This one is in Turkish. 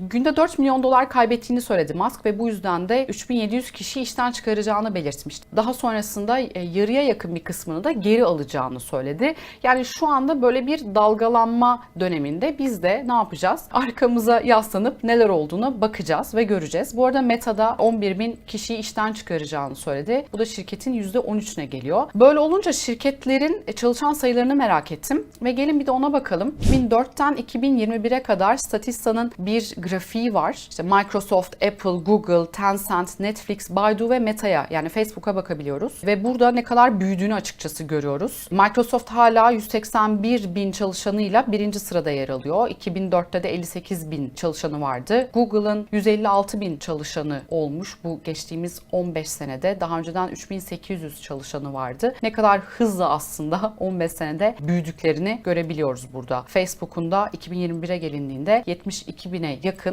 Günde 4 milyon dolar kaybettiğini söyledi Musk ve bu yüzden de 3700 kişi işten çıkaracağını belirtmişti. Daha sonrasında e, yarıya yakın bir kısmını da geri alacağını söyledi. Yani şu anda böyle bir dalgalanma döneminde biz de ne yapacağız? Arkamıza yaslanıp neler olduğuna bakacağız ve göreceğiz. Bu arada Meta'da 11 bin kişiyi işten çıkaracağını söyledi. Bu da şirketin %13'üne geliyor. Böyle olunca şirketlerin e, çalışan sayılarını merak ettim ve gelin bir de ona bakalım. 2004'ten 2021'e kadar Statista'nın bir grafiği var. İşte Microsoft, Apple, Google, Tencent, Netflix, Baidu ve Meta'ya yani Facebook'a bakabiliyoruz. Ve burada ne kadar büyüdüğünü açıkçası görüyoruz. Microsoft hala 181 bin çalışanıyla birinci sırada yer alıyor. 2004'te de 58 bin çalışanı vardı. Google'ın 156 bin çalışanı olmuş bu geçtiğimiz 15 senede. Daha önceden 3800 çalışanı vardı. Ne kadar hızlı aslında 15 senede büyüdüklerini görebiliyoruz burada. Facebook'un da 2021'e gelindiğinde 72 bine yakın